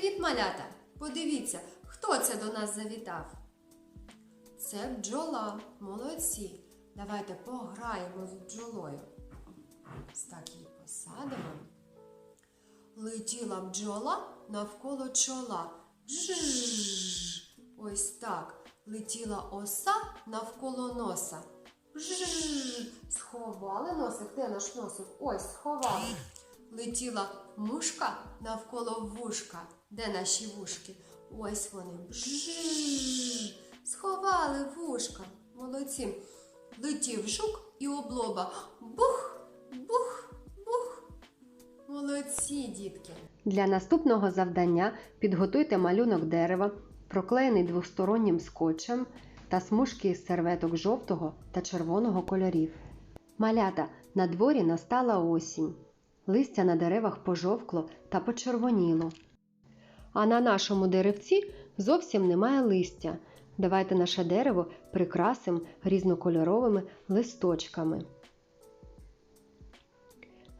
Привіт, малята! Подивіться, хто це до нас завітав? Це бджола. Молодці. Давайте пограємо з бджолою. Ось так її посадимо. Летіла бджола навколо чола. Жжж. Ось так. Летіла оса навколо носа. Жжж. Сховали носик. Де наш носик? Ось сховали. Летіла мушка навколо вушка. Де наші вушки? Ось вони. Сховали вушка. Молодці. Летів жук і облоба. Бух, бух, бух. Молодці, дітки. Для наступного завдання підготуйте малюнок дерева, проклеєний двостороннім скотчем та смужки із серветок жовтого та червоного кольорів. Малята на дворі настала осінь. Листя на деревах пожовкло та почервоніло. А на нашому деревці зовсім немає листя. Давайте наше дерево прикрасимо різнокольоровими листочками.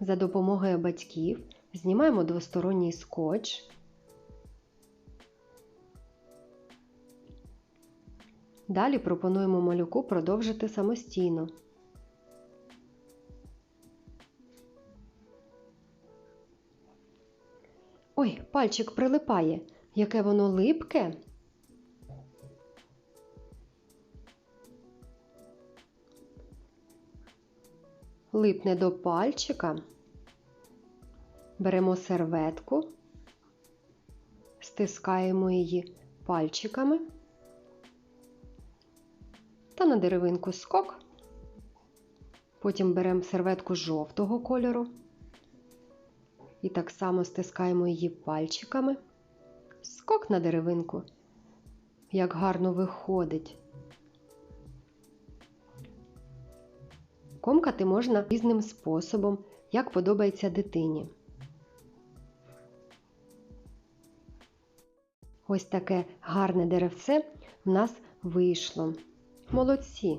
За допомогою батьків знімаємо двосторонній скотч. Далі пропонуємо малюку продовжити самостійно. Ой, пальчик прилипає. Яке воно липке. Липне до пальчика. Беремо серветку, стискаємо її пальчиками та на деревинку скок. Потім беремо серветку жовтого кольору і так само стискаємо її пальчиками. Скок на деревинку. Як гарно виходить. Комкати можна різним способом, як подобається дитині. Ось таке гарне деревце в нас вийшло. Молодці!